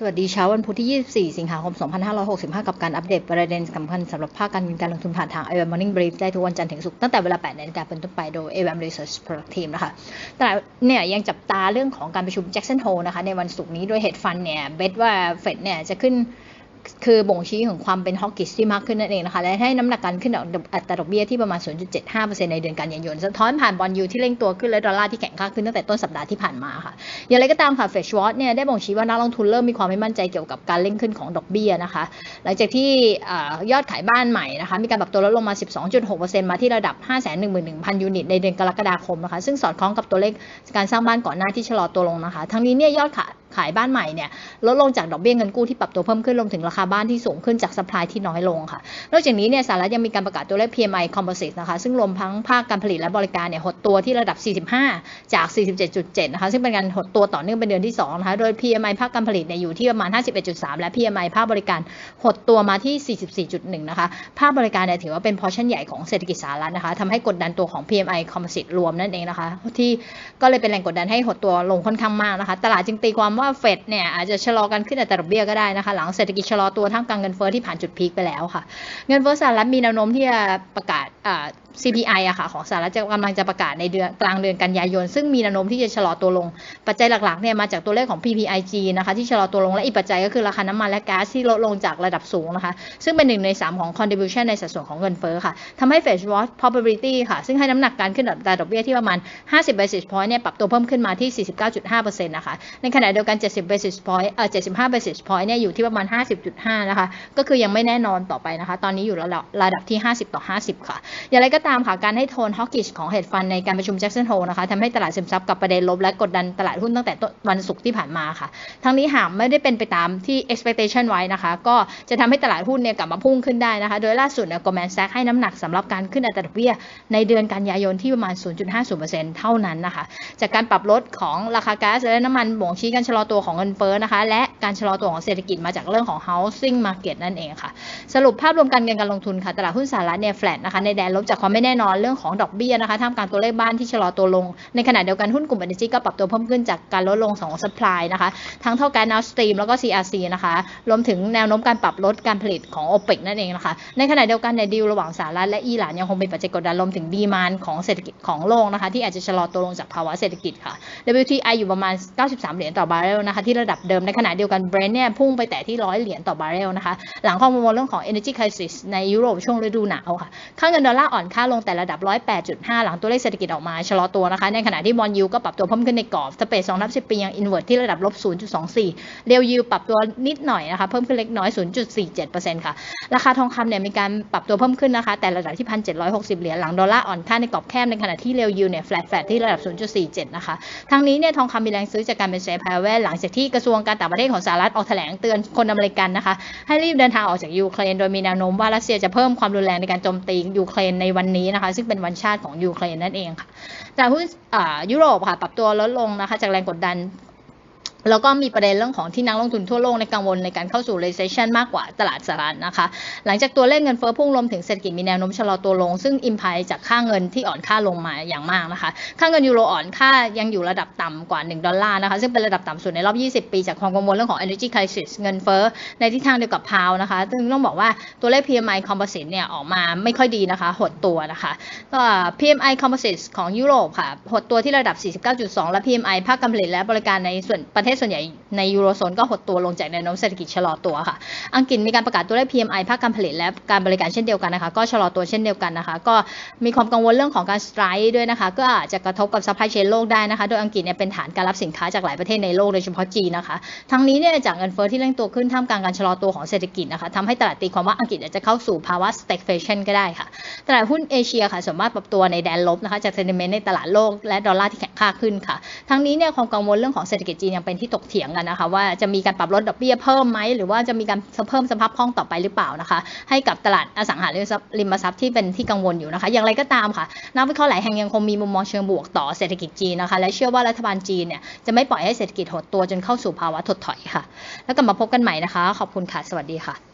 สวัสดีเช้าวันพุธที่ 24 สิงหาคม 2565 กับการอัปเดตประเด็นสำคัญสำหรับภาคการเงินการลงทุนผ่านทาง i w m Morning Brief ได้ทุกวันจันทร์ถึงศุกร์ตั้งแต่เวลา 8นาฬิกาเป็นต้นไปโดย a m Research Product Team นะคะแต่เนี่ยยังจับตาเรื่องของการประชุม Jackson Hole นะคะในวันศุกร์นี้โดย Hedge Fund เนี่ยเบสว่าเฟดเนี่ยจะขึ้น คือบ่งชี้ถึงความเป็นฮอกกิสที่มากขึ้นนั่นเองนะคะ และให้น้ำหนักการขึ้นอัตราดอกเบี้ยที่ประมาณ 0.75%ในเดือนกันยายนสะท้อนผ่านบอลยูที่เร่งตัวขึ้นและดอลลาร์ที่แข็งค่าขึ้นตั้งแต่ต้นสัปดาห์ที่ผ่านมาค่ะ อย่างไรก็ตามค่ะเฟดชวอตเนี่ยได้บ่งชี้ว่านักลงทุนเริ่มมีความไม่มั่นใจเกี่ยวกับการเร่งขึ้นของดอกเบี้ยนะคะ หลังจากที่ยอดขายบ้านใหม่นะคะมีการปรับตัวลดลงมา 12.6%มาที่ระดับ 511,000 ยูนิตในเดือนกรกฎาคมนะคะซึ่งสอดคล้องกับตัวเลขการสร้างบ้านก่อนหน้าที่ชะลอตัวลงนะคะ ทั้งนี้เนี่ยยอดขาย ขายบ้านใหม่เนี่ยลดลงจากดอกเบี้ยเงินกู้ที่ปรับตัวเพิ่มขึ้นรวมถึงราคาบ้านที่สูงขึ้นจากสป라이ที่น้อยลงค่ะนอกจากนี้เนี่ยสหรัฐยังมีการประกาศตัวเลข PMI Composite นะคะซึ่งรวมทั้งภาคการผลิตและบริการเนี่ยหดตัวที่ระดับ 45 จาก 47.7 นะคะซึ่งเป็นการหดตัวต่อเนื่องเป็นเดือนที่2นะคะโดย PMI ภาคการผลิตเนี่ยอยู่ที่ประมาณ 51.3 และ PMI ภาคบริการหดตัวมาที่ 44.1 นะคะภาคบริการเนี่ยถือว่าเป็นพอชั่นใหญ่ของเศรษฐกิจสหรัฐนะคะทำให้กดดันตัวของ PMI Composite รวมนั่นเองนะคะที่ก็เลยเป็นแรงกดดันให้หดตัวลงค่อนข้างมากนะคะตลาดจึงตีความว่าเฟดเนี่ยอาจจะชะลอการขึ้นอัตราดอกเบี้ยก็ได้นะคะ หลังเศรษฐกิจชะลอตัวท่ามกลางเงินเฟ้อที่ผ่านจุดพีคไปแล้วค่ะ เงินเฟ้อสหรัฐมีแนวโน้มที่จะประกาศ CPI อะค่ะของสหรัฐจะกำลังจะประกาศในเดือนกลางเดือนกันยายน ซึ่งมีแนวโน้มที่จะชะลอตัวลง ปัจจัยหลักๆเนี่ยมาจากตัวเลขของ PPIG นะคะที่ชะลอตัวลงและอีกปัจจัยก็คือราคาน้ำมันและก๊าซที่ลดลงจากระดับสูงนะคะ ซึ่งเป็นหนึ่งใน 3 ของ contribution ในสัดส่วนของเงินเฟ้อค่ะทำให้ Fed Watch probability ค่ะ ซึ่งให้น้ำหนักการขึ้นอัตราดอกเบี้ยที่ประมาณ 50 basis point เนี่ยปรับตัวเพิ่มขึ้นมาที่ 49.5%นะคะในขณะเดียวกัน 70 basis point เอ่อ75 basis point เนี่ยอยู่ที่ประมาณ 50.5 นะคะก็คือยังไม่แน่นอนต่อไปนะคะ ตอนนี้อยู่ระดับระดับที่ 50 ต่อ 50 ค่ะ อย่างไรก็ตามค่ะ การให้โทนฮอกกิชของเฮดฟันในการประชุมแจ็คสันโฮนะคะทำให้ตลาดซึมซับกับประเด็นลบและกดดันตลาดหุ้นตั้งแต่วันศุกร์ที่ผ่านมาค่ะ ทั้งนี้หากไม่ได้เป็นไปตามที่ expectation ไว้นะคะ ก็จะทำให้ตลาดหุ้นเนี่ยกลับมาพุ่งขึ้นได้นะคะ โดยล่าสุดเนี่ย Goldman Sachs ให้น้ำหนักสำหรับการขึ้นอัตราดอกเบี้ย ในเดือนกันยายนที่ประมาณ 0.50%เท่านั้นนะคะ จากการปรับลดของราคาก๊าซและน้ำมันบ่งชี้การชะลอตัวของเงินเฟ้อนะคะ และการชะลอตัวของเศรษฐกิจมาจากเรื่องของ housing market นั่นเองค่ะ สรุปภาพรวมการเงินการลงทุนค่ะตลาดหุ้นสหรัฐเนี่ยแฟลตนะคะในแดนลบจากความไม่แน่นอนเรื่องของดอกเบี้ยนะคะท่ามกลางตัวเลขบ้านที่ชะลอตัวลง ในขณะเดียวกันหุ้นกลุ่ม Energy ก็ปรับตัวเพิ่มขึ้นจากการลดลงของ supply นะคะทั้งเท่ากัน Nord Stream แล้วก็ CRC นะคะรวมถึงแนวโน้มการปรับลดการผลิตของ OPEC นั่นเองนะคะในขณะเดียวกันในดีลระหว่างสหรัฐและอิหร่านยังคงเป็นปัจจัยกดดันรวมถึงดีมานของเศรษฐกิจของโลกนะคะที่อาจจะชะลอตัวลงจากภาวะเศรษฐกิจค่ะ WTI อยู่ประมาณ 93 เหรียญต่อบาร์เรลนะคะที่ระดับเดิมในขณะเดียวกัน Brent เนี่ยพุ่งไปแตะที่ 100 เหรียญต่อบาร์เรลนะคะหลังข้อมูลเรื่องของ energy crisis ในยุโรปช่วงฤดูหนาวค่ะค่าเงินดอลลาร์อ่อนค่าลงแต่ระดับ 108.5 หลังตัวเลขเศรษฐกิจออกมาชะลอตัวนะคะ ในขณะที่บอลยูก็ปรับตัวเพิ่มขึ้นในกรอบสเปซสองนับสิบปียังอินเวอร์ที่ระดับลบ 0.24 เรียวยูปรับตัวนิดหน่อยนะคะ เพิ่มขึ้นเล็กน้อย 0.47%ค่ะ ราคาทองคำเนี่ยมีการปรับตัวเพิ่มขึ้นนะคะ แต่ระดับที่ 1,760 เหรียญหลังดอลลาร์อ่อนค่าในกรอบแคบในขณะที่เรียวยูเนี่ยแฟลตแฟลตที่ระดับ 0.47 นะคะทั้งนี้เนี่ยทองคำมีแรงซื้อจากการเป็นเซฟพาเวลหลังจากที่กระทรวงการต่างประเทศของสหรัฐออกแถลงเตือนคนอเมริกันนะคะ ให้รีบเดินทางออกจากยูเครนโดยมีแนวโน้มว่ารัสเซียจะเพิ่มความรุนแรงในการโจมตียูเครนในวันนี้นะคะ ซึ่งเป็นวันชาติของยูเครนนั่นเองค่ะแต่หุ้นยุโรปค่ะปรับตัวลดลงนะคะ จากแรงกดดัน แล้วก็มีประเด็นเรื่องของที่นักลงทุนทั่วโลกในกังวลในการเข้าสู่ recession มากกว่าตลาดสหรัฐนะคะ หลังจากตัวเลขเงินเฟ้อพุ่งรวมถึงเศรษฐกิจมีแนวโน้มชะลอตัวลง ซึ่งอิมพายจากค่าเงินที่อ่อนค่าลงมาอย่างมากนะคะ ค่าเงินยูโรอ่อนค่ายังอยู่ระดับต่ำกว่า 1 ดอลลาร์นะคะ ซึ่งเป็นระดับต่ำสุดในรอบ 20 ปีจากความกังวลเรื่องของ energy crisis เงินเฟ้อในทิศทางเดียวกับพาวนะคะ ซึ่งต้องบอกว่าตัวเลข PMI composite เนี่ยออกมาไม่ค่อยดีนะคะ หดตัวนะคะก็ PMI composite ของยุโรปค่ะ หดตัวที่ระดับ 49.2 และ PMI ภาคการผลิตและบริการในส่วนประเทศทศส่วนใหญ่ในยูโรโซนก็หดตัวลงจากแนวโน้มเศรษฐกิจชะลอตัวค่ะ อังกฤษมีการประกาศตัวเลข PMI ภาคการผลิตและการบริการเช่นเดียวกันนะคะ ก็ชะลอตัวเช่นเดียวกันนะคะ ก็มีความกังวลเรื่องของการสไตร์ด้วยนะคะ ก็อาจจะกระทบกับซัพพลายเชนโลกได้นะคะ โดยอังกฤษเนี่ยเป็นฐานการรับสินค้าจากหลายประเทศในโลกโดยเฉพาะจีนนะคะ ทั้งนี้เนี่ยจากเงินเฟ้อที่เร่งตัวขึ้นท่ามกลางการชะลอตัวของเศรษฐกิจนะคะทำให้ตลาดตีความว่าอังกฤษอาจจะเข้าสู่ภาวะ stagflation ก็ได้ค่ะ ตลาดหุ้นเอเชียค่ะสามารถปรับตัวในแดนลบนะคะจากเซนิเมนต์ในตลาดโลกและดอลลาร์ที่แข็งค่าขึ้นค่ะ ทั้งนี้เนี่ยความกังวลเรื่องของเศรษฐกิจจีนยังเป็นที่ตกเถียงกันนะคะ ว่าจะมีการปรับลดดอกเบี้ยเพิ่มไหมหรือว่าจะมีการเพิ่มสภาพคล่องต่อไปหรือเปล่านะคะ ให้กับตลาดอสังหาริมทรัพย์ที่เป็นที่กังวลอยู่นะคะ อย่างไรก็ตามค่ะ นักวิเคราะห์หลายแห่งยังคงมีมุมมองเชิงบวกต่อเศรษฐกิจจีนนะคะ และเชื่อว่ารัฐบาลจีนเนี่ยจะไม่ปล่อยให้เศรษฐกิจหดตัวจนเข้าสู่ภาวะถดถอยค่ะ แล้วกลับมาพบกันใหม่นะคะ ขอบคุณค่ะ สวัสดีค่ะ